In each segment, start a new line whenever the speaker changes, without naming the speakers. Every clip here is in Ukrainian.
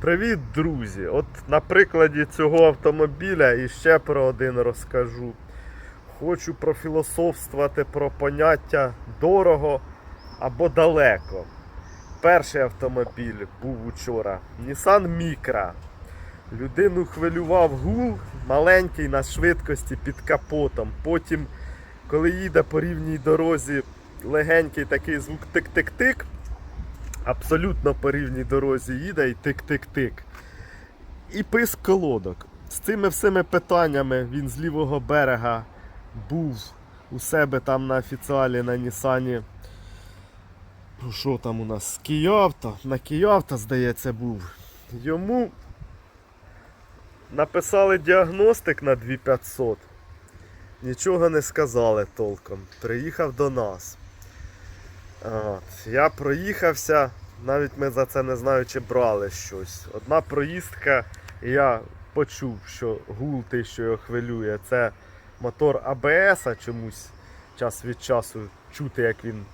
Привіт, друзі! От на прикладі цього автомобіля і ще про один розкажу. Хочу профілософствувати про поняття дорого або далеко. Перший автомобіль був учора Nissan Micra. Людину хвилював гул маленький на швидкості під капотом. Потім, коли їде по рівній дорозі, легенький такий звук тик-тик-тик абсолютно по рівній дорозі їде і тик-тик-тик. І писк колодок. З цими всіми питаннями він з лівого берега був у себе там на офіціалі на Нісані. Ну, Що там у нас? Київта. На Київта, здається, був. Йому написали діагностик на 2500. Нічого не сказали толком. Приїхав до нас. От. Я проїхався, навіть ми за це не знаю, чи брали щось. Одна проїздка, і я почув, що гул той, що його хвилює, це мотор АБС, чомусь час від часу чути, як він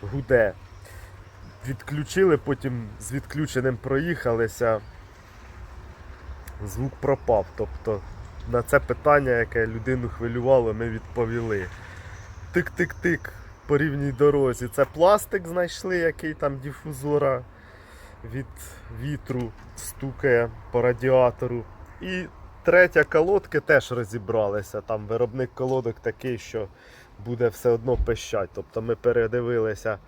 гуде. Відключили, потім з відключеним проїхалися. Звук пропав. Тобто на це питання, яке людину хвилювало, ми відповіли. Тик-тик-тик по рівній дорозі. Це пластик знайшли, який там дифузора від вітру стукає по радіатору. І третя колодки теж розібралися. Там виробник колодок такий, що буде все одно пищать. Тобто ми передивилися,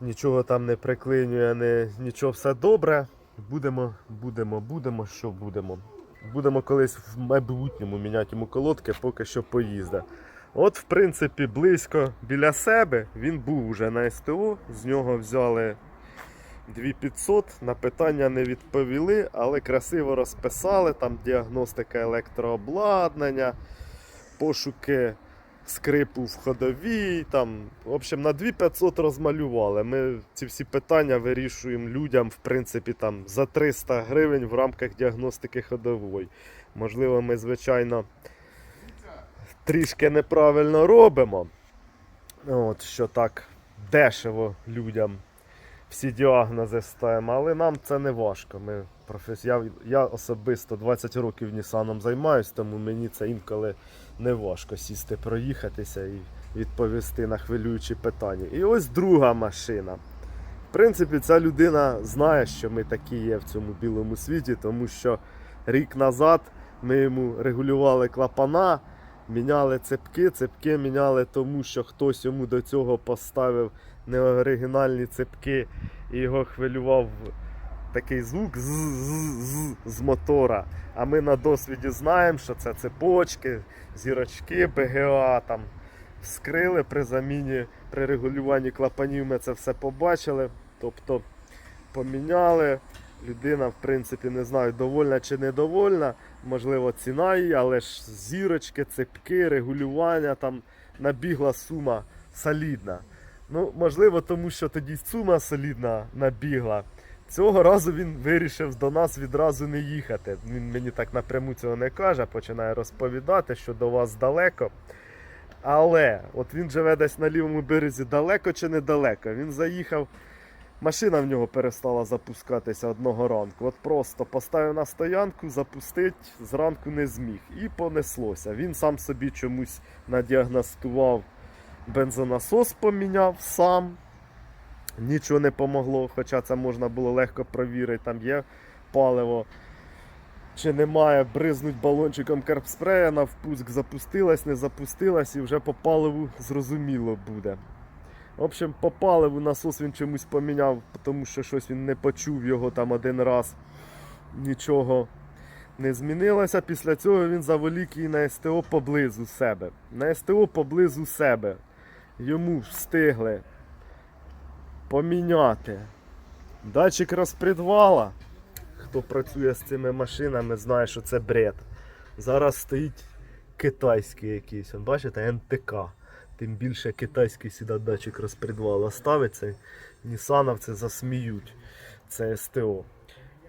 нічого там не приклинює, не, нічого все добре. Будемо, будемо, будемо, що будемо. Будемо колись в майбутньому міняти йому колодки, поки що поїзда. От, в принципі, близько біля себе він був уже на СТО, з нього взяли 2500, на питання не відповіли, але красиво розписали, там діагностика електрообладнання, пошуки скрипу в ходовій, там, в общем, на 2500 розмалювали. Ми ці всі питання вирішуємо людям, в принципі, там, за 300 гривень в рамках діагностики ходової. Можливо, ми, звичайно, трішки неправильно робимо. От, що так дешево людям всі діагнози ставимо, але нам це не важко. Ми професі... я, я особисто 20 років Нісаном займаюся, тому мені це інколи не важко сісти, проїхатися і відповісти на хвилюючі питання. І ось друга машина. В принципі, ця людина знає, що ми такі є в цьому білому світі, тому що рік назад ми йому регулювали клапана, міняли цепки. Цепки міняли тому, що хтось йому до цього поставив неоригінальні цепки і його хвилював такий звук з, мотора. А ми на досвіді знаємо, що це цепочки, зірочки, БГА там вскрили при заміні, при регулюванні клапанів ми це все побачили. Тобто поміняли. Людина, в принципі, не знаю, довольна чи недовольна. Можливо, ціна її, але ж зірочки, цепки, регулювання, там набігла сума солідна. Ну, можливо, тому що тоді сума солідна набігла. Цього разу він вирішив до нас відразу не їхати. Він мені так напряму цього не каже, починає розповідати, що до вас далеко. Але от він живе десь на лівому березі далеко чи недалеко. Він заїхав, машина в нього перестала запускатися одного ранку. От просто поставив на стоянку, запустить зранку не зміг. І понеслося. Він сам собі чомусь надіагностував бензонасос, поміняв сам. Нічого не помогло, хоча це можна було легко провірити, там є паливо. Чи немає, бризнуть балончиком карпспрея на впуск, запустилась, не запустилась і вже по паливу зрозуміло буде. В общем, по паливу насос він чомусь поміняв, тому що щось він не почув його там один раз. Нічого не змінилося. Після цього він заволік її на СТО поблизу себе. На СТО поблизу себе. Йому встигли поміняти датчик розпредвала. Хто працює з цими машинами, знає, що це бред. Зараз стоїть китайський якийсь. Бачите, НТК. Тим більше китайський сюди датчик розпредвала ставиться. Нісановці засміють. Це СТО.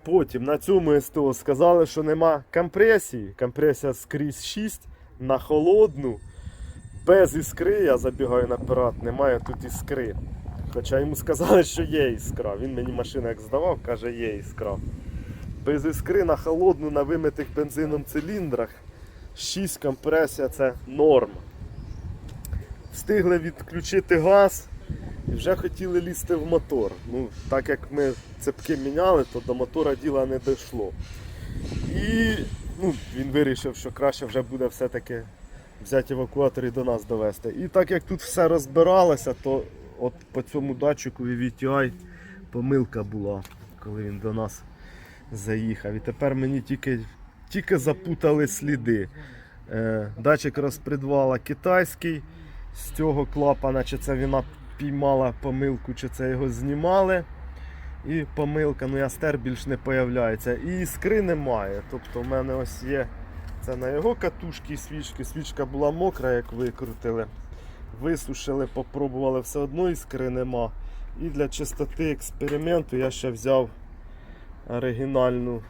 Потім на цьому СТО сказали, що нема компресії. Компресія скрізь 6 на холодну. Без іскри, я забігаю наперед, немає тут іскри. Хоча йому сказали, що є іскра. Він мені машину як здавав, каже, є іскра. без іскри на холодну на вимитих бензином циліндрах. 6 компресія це норма. Встигли відключити газ і вже хотіли лізти в мотор. Ну, так як ми цепки міняли, то до мотора діла не дійшло. І ну, він вирішив, що краще вже буде все-таки взяти евакуатор і до нас довести. І так як тут все розбиралося, то от по цьому датчику VTI помилка була, коли він до нас заїхав. І тепер мені тільки, тільки запутали сліди. Е, датчик розпредвала китайський з цього клапана, чи це вона піймала помилку, чи це його знімали. І помилка, ну ястер більш не появляється. І іскри немає. Тобто в мене ось є це на його катушки свічки. Свічка була мокра, як викрутили. Висушили, попробували, все одно іскри нема. І для чистоти експерименту я ще взяв оригінальну,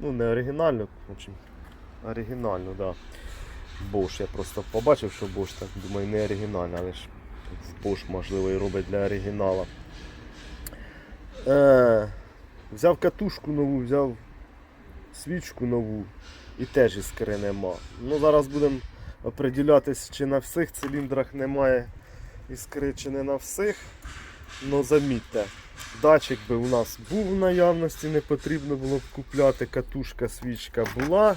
ну не оригінальну, в общем, оригінальну, да. Bosch. Я просто побачив, що Bosch, так думаю, не оригінальна, але ж Bosch можливо і робить для оригінала. Е, взяв катушку нову, взяв свічку нову і теж іскри нема. Ну, зараз будемо оприділятись, чи на всіх циліндрах немає іскри, чи не на всіх. Ну замітьте, датчик би у нас був в наявності, не потрібно було б купляти, катушка, свічка була.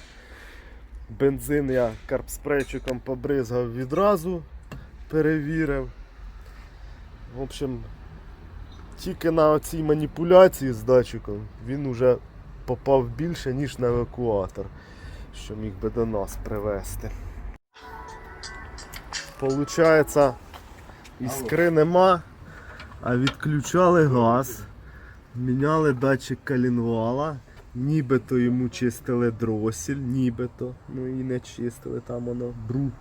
Бензин я карпспрейчиком побризгав відразу, перевірив. В общем, тільки на цій маніпуляції з датчиком він уже попав більше, ніж на евакуатор, що міг би до нас привезти. Получається, іскри нема, а відключали газ, міняли датчик калінвала, нібито йому чистили дросель, нібито, ну і не чистили, там воно бруд.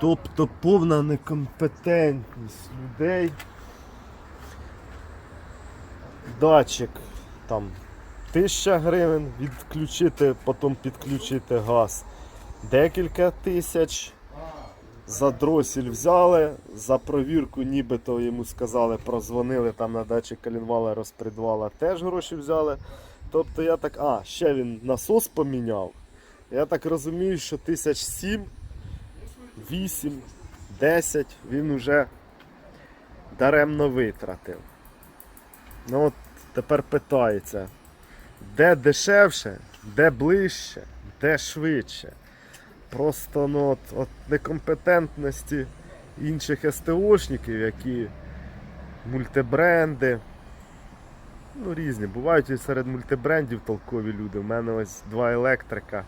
Тобто повна некомпетентність людей. Датчик там 1000 гривень відключити, потім підключити газ декілька тисяч. За дросель взяли, за провірку нібито йому сказали, прозвонили там на датчик калінвала, розпредвала, теж гроші взяли. Тобто я так, а, ще він насос поміняв. Я так розумію, що тисяч сім, 8, 10 він уже даремно витратив. Ну от тепер питається, де дешевше, де ближче, де швидше. Просто ну, от, от некомпетентності інших СТОшників, які мультибренди. Ну, різні. Бувають і серед мультибрендів толкові люди. У мене ось два електрика.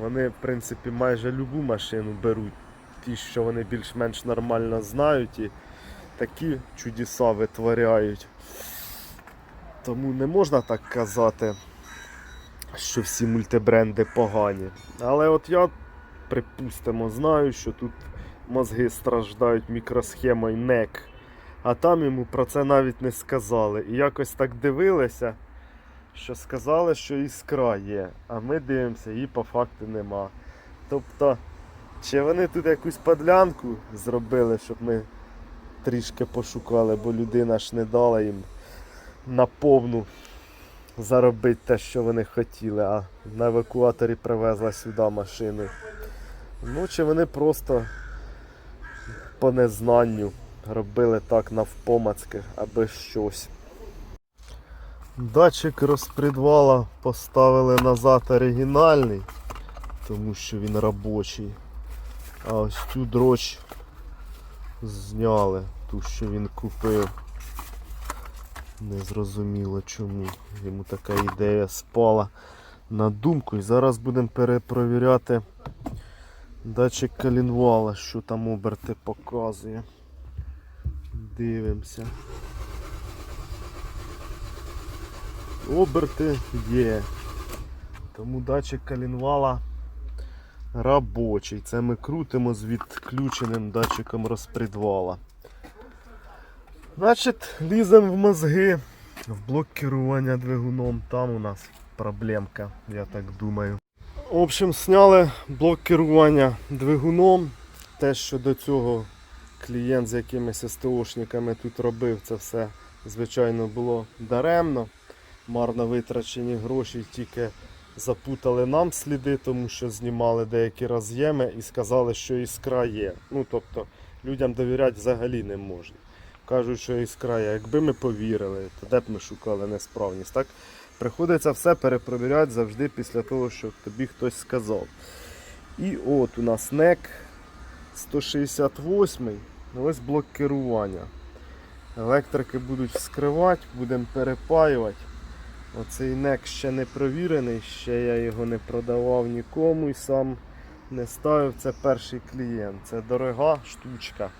Вони, в принципі, майже любу машину беруть. Ті, що вони більш-менш нормально знають і такі чудеса витворяють. Тому не можна так казати, що всі мультибренди погані. Але от я, припустимо, знаю, що тут мозги страждають мікросхемою NEC. А там йому про це навіть не сказали. І якось так дивилися, що сказали, що іскра є. А ми дивимося, її по факту нема. Тобто, чи вони тут якусь подлянку зробили, щоб ми трішки пошукали, бо людина ж не дала їм на повну заробити те, що вони хотіли, а на евакуаторі привезла сюди машину. Ну, чи вони просто по незнанню робили так навпомацки, аби щось. Датчик розпредвала поставили назад оригінальний, тому що він робочий. А ось цю дроч зняли, ту, що він купив. Незрозуміло чому. Йому така ідея спала на думку. І зараз будемо перепровіряти датчик калінвала, що там оберти показує. Дивимося. Оберти є. Тому датчик калінвала робочий. Це ми крутимо з відключеним датчиком розпредвала. Значить, ліземо в мозги, в блок керування двигуном. Там у нас проблемка, я так думаю. В общем, сняли блок керування двигуном. Те, що до цього клієнт з якимись СТОшниками тут робив, це все, звичайно, було даремно. марно витрачені гроші тільки запутали нам сліди, тому що знімали деякі роз'єми і сказали, що іскра є. Ну тобто людям довіряти взагалі не можна. Кажуть, що іскра є. Якби ми повірили, то де б ми шукали несправність. Так? Приходиться все перепровіряти завжди після того, що тобі хтось сказав. І от у нас NEC 168 ось блок керування. Електрики будуть вскривати, будемо перепаювати. Оцей NEC ще не провірений, ще я його не продавав нікому і сам не ставив. Це перший клієнт. Це дорога штучка.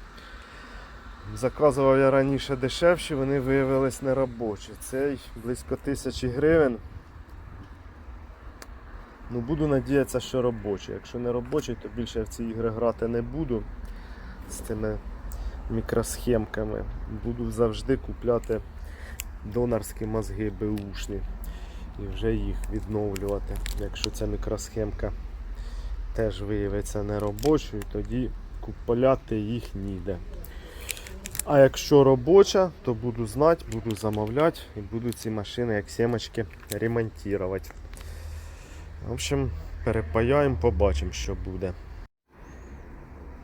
Заказував я раніше дешевші, вони виявились неробочі. Цей близько тисячі гривень. Ну, буду надіятися, що робочий. Якщо не робочий, то більше я в ці ігри грати не буду з цими мікросхемками. Буду завжди купляти донорські мозги БУшні і вже їх відновлювати. Якщо ця мікросхемка теж виявиться неробочою, тоді купляти їх ніде. А якщо робоча, то буду знати, буду замовляти і буду ці машини як сімочки ремонтувати. В общем, перепаяємо, побачимо, що буде.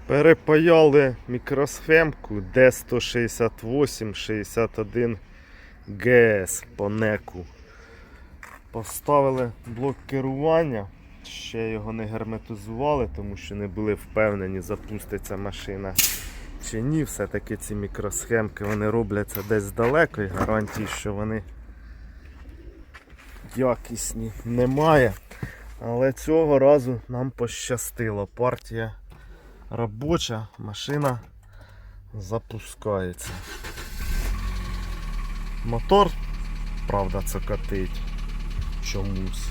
Перепаяли мікросхемку D16861 GS по неку. Поставили блок керування. Ще його не герметизували, тому що не були впевнені, запуститься машина чи ні. Все-таки ці мікросхемки вони робляться десь далеко і гарантії, що вони якісні немає. Але цього разу нам пощастило. Партія робоча, машина запускається. Мотор, правда, цокотить чомусь.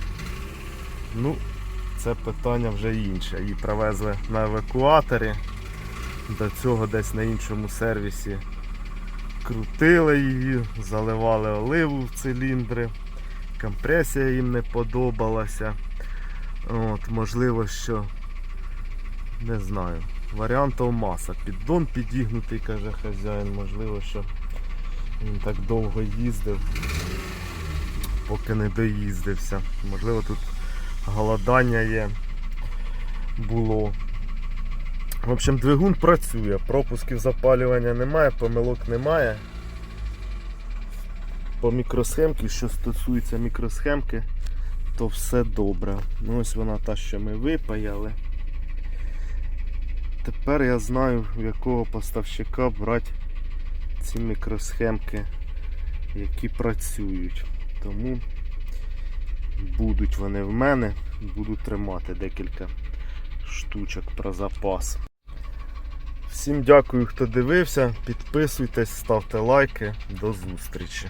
Ну, це питання вже інше. Її привезли на евакуаторі. До цього десь на іншому сервісі крутили її, заливали оливу в циліндри. Компресія їм не подобалася. От, можливо, що не знаю. Варіантів маса. Піддон підігнутий, каже хазяїн. Можливо, що він так довго їздив, поки не доїздився. Можливо, тут голодання є було. В общем, двигун працює, пропусків запалювання немає, помилок немає. По мікросхемці, що стосується мікросхемки, то все добре. Ну ось вона та, що ми випаяли. Тепер я знаю, в якого поставщика брати ці мікросхемки, які працюють. Тому будуть вони в мене, буду тримати декілька штучок про запас. Всім дякую, хто дивився. Підписуйтесь, ставте лайки. До зустрічі.